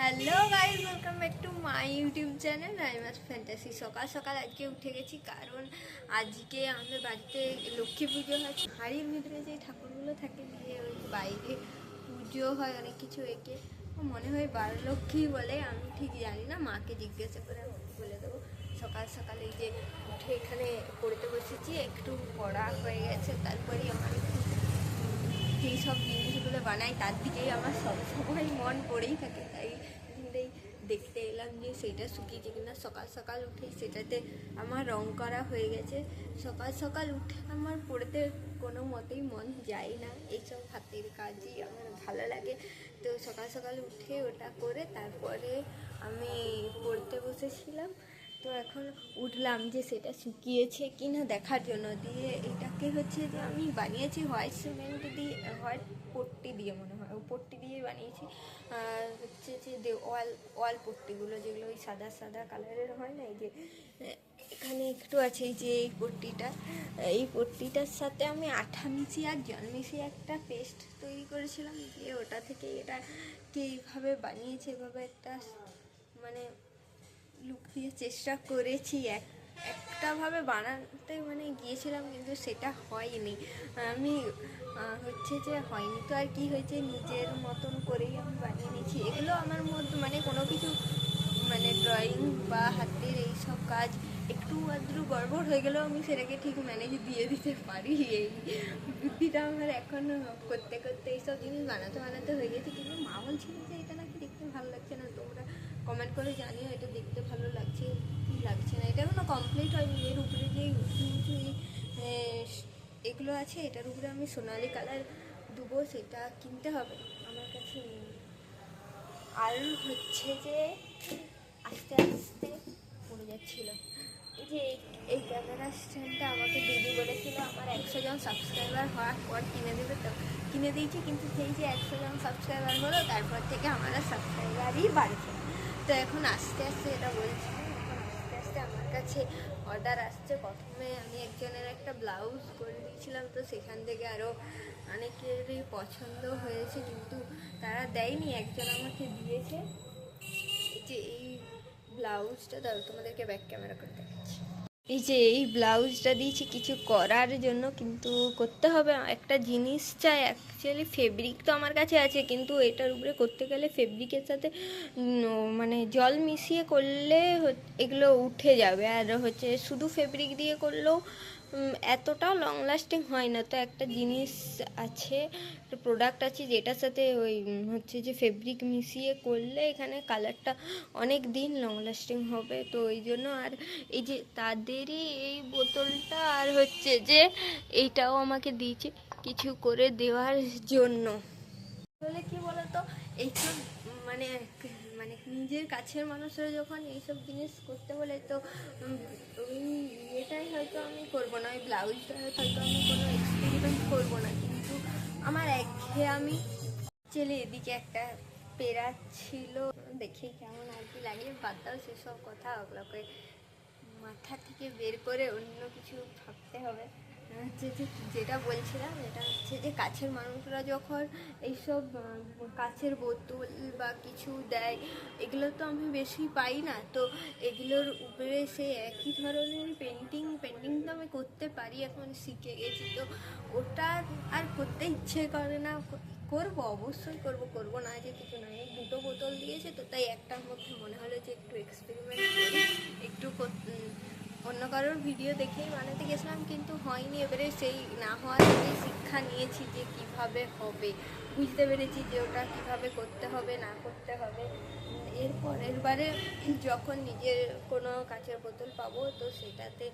Hello guys welcome back to my YouTube channel Raima's fantasy সকাল সকাল আজকে উঠে গেছি, কারণ আজকে আমাদের বাড়িতে লক্ষ্মী পুজো হয়। হাড়ির ভিতরে যে ঠাকুরগুলো থাকে দিয়ে ওই বাইরে পুজো হয়, অনেক কিছু এঁকে। মনে হয় বার লক্ষ্মী বলে, আমি ঠিক জানি না, মাকে জিজ্ঞাসা করে বলে দেবো। সকাল সকাল যে উঠে এখানে পড়তে বসেছি, একটু পড়া হয়ে গেছে তারপরে আমার যেই সব জিনিসগুলো বানাই, তার দিকেই আমার সব সময় মন পড়েই থাকে। তাই এখানটাই দেখতে এলাম যে সেটা শুকিয়েছে কিনা। সকাল সকাল উঠে সেটাতে আমার রং করা হয়ে গেছে। সকাল সকাল উঠে আমার পড়তে কোনো মতেই মন যায় না। এইসব হাতের কাজই আমার ভালো লাগে। তো সকাল সকাল উঠে ওটা করে তারপরে আমি পড়তে বসেছিলাম। তো এখন উঠলাম যে সেটা শুকিয়েছে কি না দেখার জন্য। দিয়ে এটাকে হচ্ছে যে আমি বানিয়েছি হোয়াইট সিমেন্ট দিয়ে হোয়াইট পট্টি দিয়ে মনে হয়। ও পট্টি দিয়ে বানিয়েছি। হচ্ছে যে ওয়াল ওয়াল পট্টিগুলো যেগুলো ওই সাদা সাদা কালারের হয় না, এই যে, এখানে একটু আছে যে এই পট্টিটা। এই পট্টিটার সাথে আমি আঠা মিশিয়ে আর জল মিশিয়ে একটা পেস্ট তৈরি করেছিলাম। দিয়ে ওটা থেকে এটাকে এইভাবে বানিয়েছে, এভাবে একটা মানে লুক দিয়ে চেষ্টা করেছি এক একটাভাবে বানাতে মানে গিয়েছিলাম কিন্তু সেটা হয়নি। আমি হচ্ছে যে হয়নি তো আর কি হয়েছে, নিজের মতন করেই আমি বানিয়ে নিয়েছি। এগুলো আমার মধ্যে মানে কোনো কিছু মানে ড্রয়িং বা হাতের এইসব কাজ একটু আদ্রু গড়বড় হয়ে গেলেও আমি সেটাকে ঠিক ম্যানেজ দিয়ে দিতে পারি। এই বুদ্ধিটা আমার এখন করতে করতে এইসব জিনিস বানাতে বানাতে হয়ে গেছে। কিন্তু মা বলছিল যে এটা নাকি দেখতে ভালো লাগছে না তোমরা কমেন্ট করে জানিও, এটা দেখতে ভালো লাগছে, কি লাগছে না। এটা কোনো কমপ্লিট হয়নি, এর উপরে যে উঁচু উঁচু এগুলো আছে, এটার উপরে আমি সোনালি কালার দেবো, সেটা কিনতে হবে। আমার কাছে আর হচ্ছে যে, আস্তে আস্তে পড়ে যাচ্ছিল। যে, এই- ক্যামেরা স্ট্যান্ডটা আমাকে দিদি বলেছিল, আমার একশো জন সাবস্ক্রাইবার হওয়ার পর কিনে দেবে তো। কিনে দিয়েছি, কিন্তু সেই যে একশো জন সাবস্ক্রাইবার হলো, তারপর থেকে আমার সাবস্ক্রাইবারই বাড়ছে। তো এখন আস্তে আস্তে এটা বলছি, এখন আস্তে আস্তে আমার কাছে অর্ডার আসছে। প্রথমে আমি একজনের একটা ব্লাউজ করে দিয়েছিলাম তো সেখান থেকে আরও অনেকেরই পছন্দ হয়েছে, কিন্তু তারা দেয়নি, একজন আমাকে দিয়েছে। যে এই ব্লাউজটা দাও তোমাদেরকে ব্যাক ক্যামেরা করে দেখাচ্ছি এই যে এই ব্লাউজটা দিয়েছি কিছু করার জন্য, কিন্তু করতে হবে। একটা জিনিস চাই অ্যাকচুয়ালি ফেব্রিক তো আমার কাছে আছে, কিন্তু এটার উপরে করতে গেলে ফেব্রিকের সাথে মানে জল মিশিয়ে করলে এগুলো উঠে যাবে। আর হচ্ছে শুধু ফেব্রিক দিয়ে করলেও এতটাও লং লাস্টিং হয় না। তো একটা জিনিস আছে, একটা প্রোডাক্ট আছে যেটার সাথে ওই হচ্ছে যে ফেব্রিক মিশিয়ে করলে এখানে কালারটা অনেক দিন লং লাস্টিং হবে। তো ওই জন্য আর এই যে তাদেরই এই বোতলটা আর হচ্ছে যে এইটাও আমাকে দিয়েছে কিছু করে দেওয়ার জন্য। আসলে কি বলতো এইসব মানে মানে নিজের কাছের মানুষরা যখন এইসব জিনিস করতে বলে, তো ওই ইয়েটাই হয়তো আমি করব না, ওই ব্লাউজটা হয়তো আমি কোনো এক্সপেরিমেন্ট করব না। কিন্তু আমার একঘেয়ে আমি চলে এদিকে একটা পেরা ছিল। দেখি কেমন আর কি লাগে, বাদ দাও সেসব কথা, ওগুলোকে মাথা থেকে বের করে অন্য কিছু ভাবতে হবে। হচ্ছে যে যেটা বলছিলাম, এটা হচ্ছে যে কাছের মানুষরা যখন এইসব কাছের বোতল বা কিছু দেয়, এগুলো তো আমি বেশি পাই না। তো এগুলোর উপরে সেই একই ধরনের পেন্টিং পেন্টিং তো আমি করতে পারি, এখন শিখে গেছি। তো ওটা আর করতে ইচ্ছে করে না। করব, অবশ্যই করব করব না যে কিছু না। এই দুটো বোতল দিয়েছে তো তাই একটার মধ্যে মনে হলো যে একটু এক্সপেরিমেন্ট করি, একটু অন্য কারোর ভিডিও দেখেই বানাতে গেছিলাম, কিন্তু হয়নি। এবারে সেই না হওয়ার থেকে শিক্ষা নিয়েছি যে কীভাবে হবে। বুঝতে পেরেছি যে ওটা কীভাবে করতে হবে, না করতে হবে। এর পরের বারে যখন নিজের কোনো কাচের বোতল পাবো, তো সেটাতে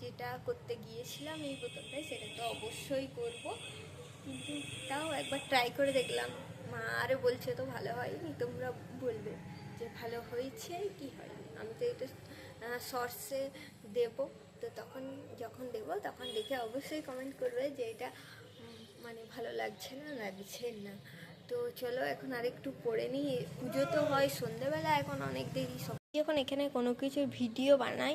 যেটা করতে গিয়েছিলাম এই বোতলটায়, সেটা তো অবশ্যই করব। কিন্তু তাও একবার ট্রাই করে দেখলাম। মা আরও বলছে, তো ভালো হয়নি, তোমরা বলবে যে ভালো হয়েছে কি হয়নি? আমি তো এটা শর্টসে দেব। তো তখন যখন দেব, তখন দেখে অবশ্যই কমেন্ট করবে যে এটা মানে ভালো লাগছে না লাগছে না। তো চলো, এখন আরেকটু পড়ে নিই। পুজো তো হয় সন্ধেবেলা, এখন অনেক দেরি। সব এখন এখানে কোনো কিছুর ভিডিও বানাই,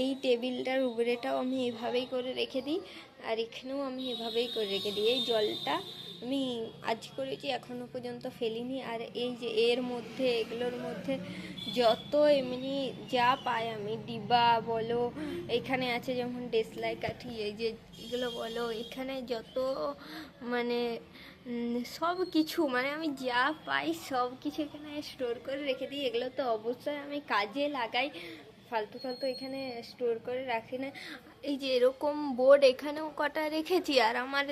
এই টেবিলটার উপরেটাও আমি এভাবেই করে রেখে দিই, আর এখানেও আমি এভাবেই করে রেখে দিই। এই জলটা আমি আজ করেছি, এখনও পর্যন্ত ফেলিনি। আর এই যে এর মধ্যে, এগুলোর মধ্যে যত এমনি যা পাই আমি, ডিবা বলো, এখানে আছে যেমন ডেসলাই কাঠি, এই যে এগুলো বলো, এখানে যত মানে সব কিছু মানে আমি যা পাই সব কিছু এখানে স্টোর করে রেখে দিই। এগুলো তো অবশ্যই আমি কাজে লাগাই, ফালতু ফালতু এখানে স্টোর করে রাখি না। এই যে এরকম বোর্ড এখানেও কটা রেখেছি, আর আমার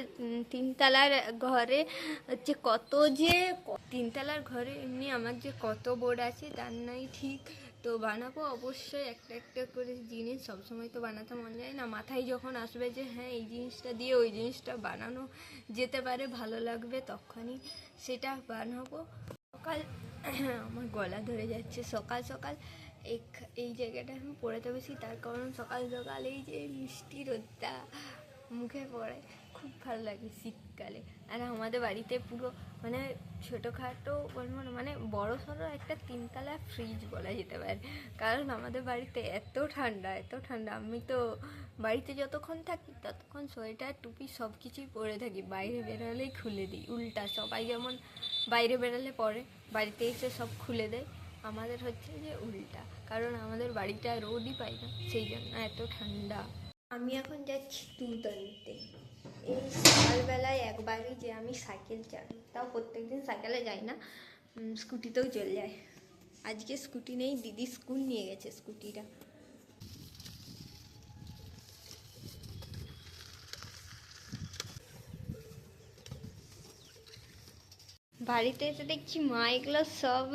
তিনতলার ঘরে হচ্ছে কত যে তিনতলার ঘরে এমনি আমার যে কত বোর্ড আছে তার নাই ঠিক। তো বানাবো অবশ্যই একটা একটা করে জিনিস, সবসময় তো বানাতে মন যায় না। মাথায় যখন আসবে যে হ্যাঁ এই জিনিসটা দিয়ে ওই জিনিসটা বানানো যেতে পারে, ভালো লাগবে, তখনই সেটা বানাবো। সকাল, আমার গলা ধরে যাচ্ছে। সকাল সকাল এই জায়গাটা আমি পড়াতে বসি তার কারণ সকাল সকাল এই যে মিষ্টি রোদটা মুখে পড়ে, খুব ভালো লাগে শীতকালে। আর আমাদের বাড়িতে পুরো মানে ছোটোখাটো বলব না মানে বড় সড়ো একটা তিনতলা ফ্রিজ বলা যেতে পারে। কারণ আমাদের বাড়িতে এত ঠান্ডা এত ঠান্ডা। আমি তো বাড়িতে যতক্ষণ থাকি, ততক্ষণ সোয়েটার, টুপি সব কিছুই পরে থাকি। বাইরে বেরোলেই খুলে দিই, উল্টা সবাই যেমন বাইরে বেরোলে পরে, বাড়িতে এসে সব খুলে দেয়। আমাদের হচ্ছে যে উল্টা। কারণ আমাদের বাড়িটা রোদই পাই না সেই জন্য এত ঠান্ডা। আমি এখন যাচ্ছি দুধ এই সকালবেলায় একবারই যে আমি সাইকেল চালাই তাও প্রত্যেকদিন সাইকেলে যাই না স্কুটিতেও চলে যায় আজকে স্কুটি নেই দিদি স্কুল নিয়ে গেছে স্কুটিটা। বাড়িতে এসে দেখছি মা এগুলো সব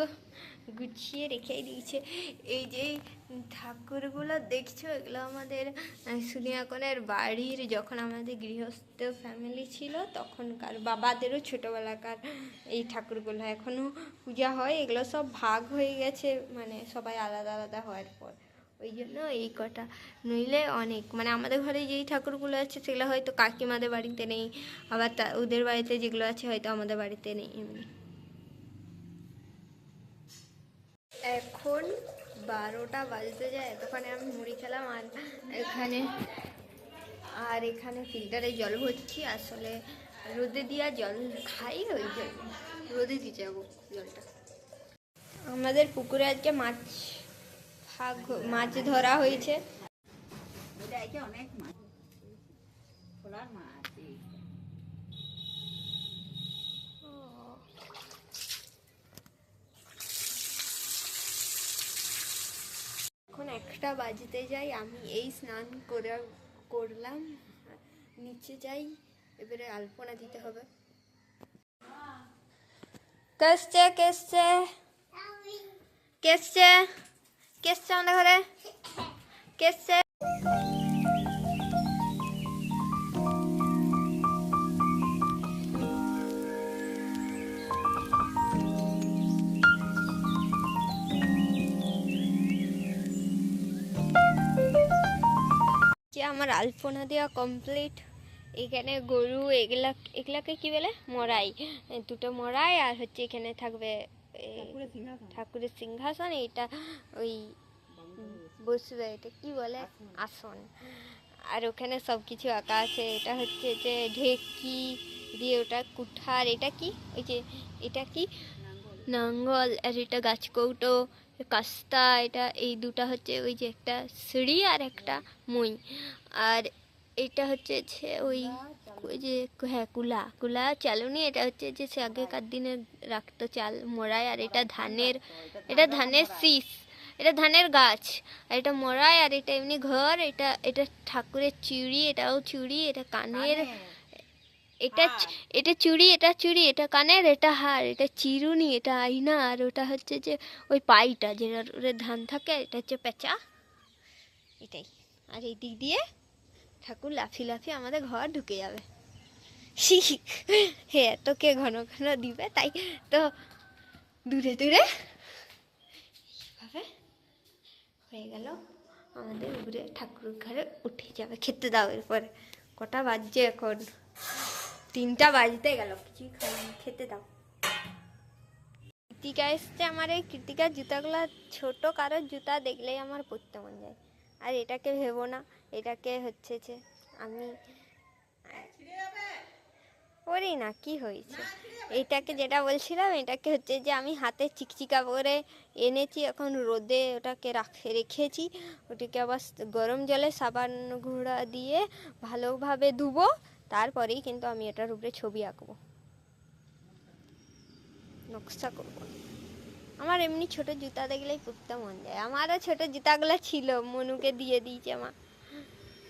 গুছিয়ে রেখে দিয়েছে। এই যে ঠাকুরগুলো দেখছ, এগুলো আমাদের সুনিয়াকনের বাড়ির যখন আমাদের গৃহস্থ ফ্যামিলি ছিল, তখনকার বাবাদেরও ছোটোবেলাকার এই ঠাকুরগুলো। এখনও পূজা হয়, এগুলো সব ভাগ হয়ে গেছে মানে সবাই আলাদা আলাদা হওয়ার পর। ওই জন্য এই কটা। নইলে অনেক মানে আমাদের ঘরে যেই ঠাকুরগুলো আছে, সেগুলো হয়তো কাকিমাদের বাড়িতে নেই, আবার ওদের বাড়িতে যেগুলো আছে, হয়তো আমাদের বাড়িতে নেই। এমনি এখন বারোটা বাজতে যায়, এতক্ষণে আমি মুড়ি খেলাম আর এখানে আর এখানে ফিল্টারে জল ভরছি। আসলে রোদে দিয়া জল খাই, ওই জন্য রোদে দিয়ে যাব জলটা। আমাদের পুকুরে আজকে মাছ ভাগ মাছ ধরা হয়েছে। অনেক মাছ মাছ এই। এখন একটা বাজিতে যাই, আমি এই স্নান করে করলাম। নিচে যাই, এবারে আলপনা দিতে হবে। কেসছে কেসছে। কেসছে কেসছে আমাদের ঘরে। কেসছে। আমার আলপনা দেওয়া কমপ্লিট এখানে গরু এগুলা এগুলাকে কি বলে? মরাই। দুটো মরাই আর হচ্ছে এখানে থাকবে ঠাকুরের সিংহাসন। এটা ওই বসবে এটা কি বলে? আসন। আর ওখানে সব কিছু আঁকা আছে এটা হচ্ছে যে ঢেকি দিয়ে ওটা কুঠার এটা কি? ওই যে এটা কি? নাঙ্গল। আর এটা গাছ কৌটো কাস্তা, এটা এই দুটা হচ্ছে ওই যে একটা সিঁড়ি আর একটা মই। আর এটা হচ্ছে যে ওই যে হ্যাঁ কুলা কুলা চালুনি, এটা হচ্ছে যে সে আগেকার দিনে রাখতো চাল মোড়ায়, আর এটা ধানের এটা ধানের শীষ, এটা ধানের গাছ, আর এটা মোড়ায়, আর এটা এমনি ঘর, এটা এটা ঠাকুরের চুড়ি, এটাও চুড়ি, এটা কানের। এটা এটা চুড়ি এটা চুড়ি এটা কানের এটা হার এটা চিরুনি এটা আয়না আর ওটা হচ্ছে যে ওই পাইটা যেটার ওরে ধান থাকে এটা হচ্ছে পেঁচা। এটাই। আর এই দিক দিয়ে ঠাকুর লাফি লাফি আমাদের ঘর ঢুকে যাবে। হে এত কে ঘন ঘন দিবে তাই তো দূরে দূরে এইভাবে হয়ে গেল। আমাদের উপরে ঠাকুর ঘরে উঠে যাবে খেতে দাও এরপরে। কটা বাজছে এখন? তিনটা বাজতে গেল। কিছুই খেতে দাও। কৃতিকা এসছে আমার এই কৃতিকার জুতাগুলো, ছোট কারোর জুতা দেখলেই আমার পরতে মন যায়। আর এটাকে ভেবো না, এটাকে হচ্ছে যে আমি করি না, কি হয়েছে? এটাকে যেটা বলছিলাম, এটাকে হচ্ছে যে আমি হাতে চিকচিকা করে এনেছি, এখন রোদে ওটাকে রাখে রেখেছি। ওটাকে আবার গরম জলে সাবান গুঁড়া দিয়ে ভালোভাবে ধুবো। তারপরেই কিন্তু আমি এটার উপরে ছবি আঁকবো। নকশা করব। আমার এমনি ছোট জুতা দেখলেই পরতে মন যায়। আমারও ছোট জুতাগুলো ছিল, মনুকে দিয়ে দিয়েছে মা।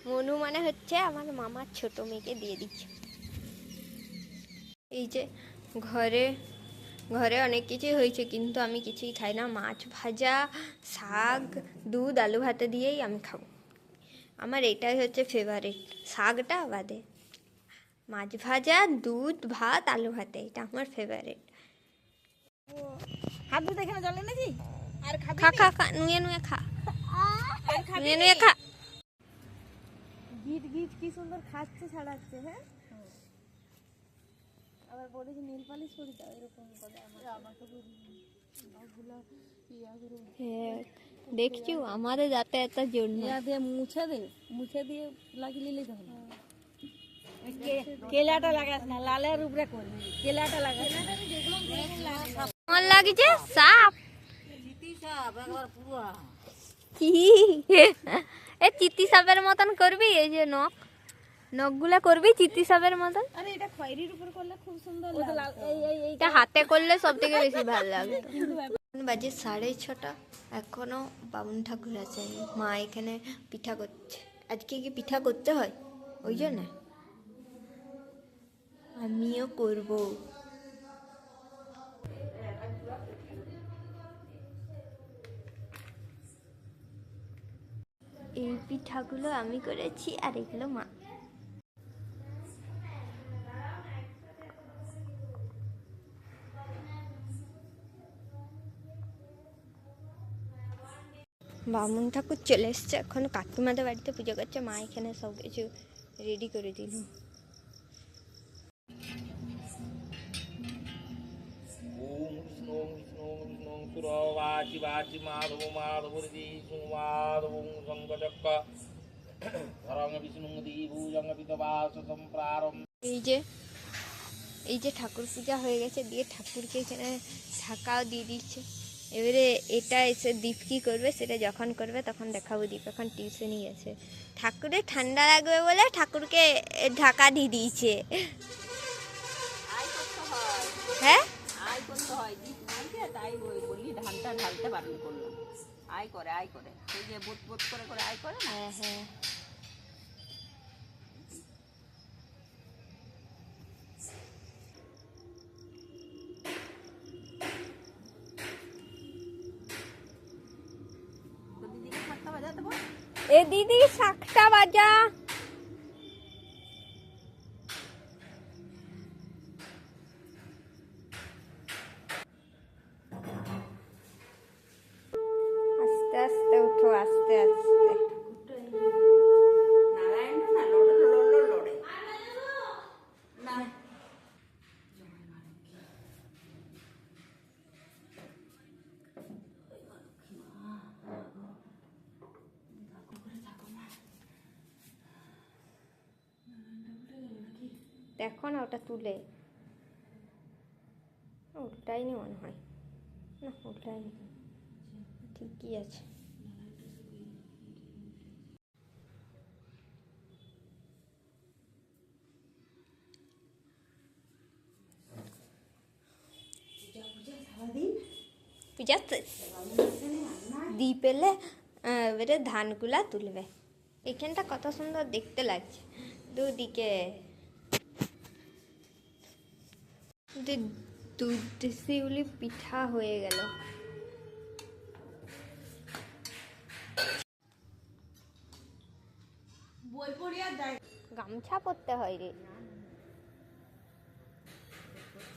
মনু মানে হচ্ছে আমার মামার ছোট মেয়েকে দিয়ে দিচ্ছে। এই যে ঘরে ঘরে অনেক কিছুই হয়েছে, কিন্তু আমি কিছুই খাই না। মাছ ভাজা, শাক, দুধ, আলু ভাতে দিয়েই আমি খাব। আমার এটাই হচ্ছে ফেভারিট শাকটা বাদে। মাছ ভাজা দুধ ভাত আলু ভাতে। এটা আমার ফেভারিট হাত ধুতে এখানে জল এনেছি আর খাবি খা খা খা নুয়ে নুয়ে খা। আর খাবি নুয়ে নুয়ে খা। গিট গিট কি সুন্দর খাচ্ছে ছাড়াচ্ছে হ্যাঁ? আবার বলেছে নীল পালিশ করি দাও এরকম বলে আমাকে। বলি হ্যাঁ দেখছ আমাদের যাতায়াতের জন্য। দিয়ে মুছে দে মুছে দিয়ে লাগিয়ে নিলেই তো হবে। কেলাটা লাগাস না লালের উপরে করবি। কেলাটা লাগাস আমার লাগছে সাপ। কি? এ সাপের মতন করবি এই যে নখ। নখগুলো করবি চিত্তি সাপের মতন। আরে এটা খয়েরির উপর করলে খুব সুন্দর এটা হাতে সব থেকে বেশি ভালো লাগে। বাজে সাড়ে ছটা এখনও বামুন ঠাকুর আসেনি মা এখানে পিঠা করছে। আজকে কি পিঠা করতে হয়? ওই জন্য। আমিও করব। এই পিঠাগুলো আমি করেছি আর এগুলো মা। বামুন ঠাকুর চলে এসছে, এখন কাকিমাদের বাড়িতে পুজো করছে, মা এখানে সব কিছু রেডি করে দিল। মাধব শঙ্কচক্র ধরং বিষ্ণু পিতবাস সম্প্রারম এই যে এই যে ঠাকুর পূজা হয়ে গেছে দিয়ে ঠাকুরকে এখানে ঢাকাও দিয়ে দিচ্ছে। এবারে এটা এসে দীপ কী করবে সেটা যখন করবে তখন দেখাবো দীপ। এখন টিউশনই গেছে ঠাকুরের ঠান্ডা লাগবে বলে ঠাকুরকে ঢাকা দিয়ে দিয়েছে। হয়। ধানটা ঢালতে বারণ করলাম আয় করে আয় করে। সেই যে বুট বুট করে করে আয় করে না? হ্যাঁ হ্যাঁ। এ দিদি শাকটা বাজা। দেখো না ওটা তুলে। ওটাই উল্টাইনি মনে হয়। না ওটাই উল্টাইনি। ঠিকই আছে। পূজা। দ্বীপ এলে এবারে ধানগুলা তুলবে। এখানটা কত সুন্দর দেখতে লাগছে। দুদিকে দু- দুধ শিউলি পিঠা হয়ে গেল। গামছা পরতে হয় রে।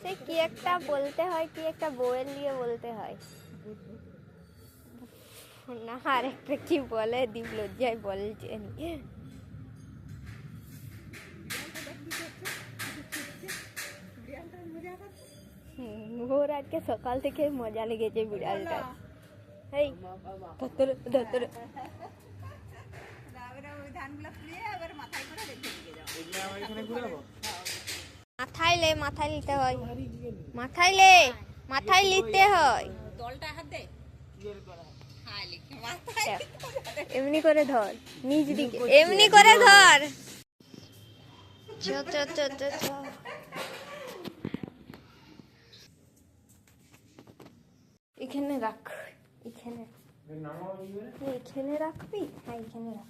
সে কি একটা বলতে হয়, কি একটা বউয়ের দিয়ে বলতে হয়। না, আর একটা কি বলে দীপ লজ্জায় বলছে ওর আজকে সকাল থেকে মজা লেগেছে বিড়ালটা। এই ধর ধর ওই ধানগুলো ফুলিয়ে এবার মাথায় লে মাথায় নিতে হয়। মাথায় লে মাথায় নিতে হয়। তলটা হাত দে। এমনি করে ধর নিজ দিকে। এমনি করে ধর। চ চ চ চ চ এখানে রাখ এখানে। এখানে রাখবি? হ্যাঁ এখানে রাখ।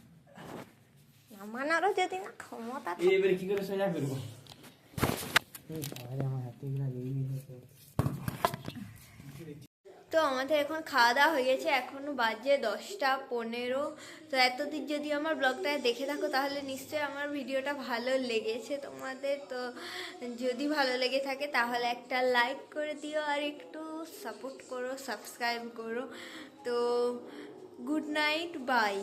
নামানারও যদি না ক্ষমতা। এবারে কি করে সোজা করব তো আমাদের এখন খাওয়া দাওয়া হয়ে গেছে এখন বাজে দশটা পনেরো। তো এতদিন যদি আমার ব্লগটা দেখে থাকো তাহলে নিশ্চয়ই আমার ভিডিওটা ভালো লেগেছে তোমাদের। তো যদি ভালো লেগে থাকে তাহলে একটা লাইক করে দিও আর একটু সাপোর্ট করো সাবস্ক্রাইব করো। তো গুড নাইট বাই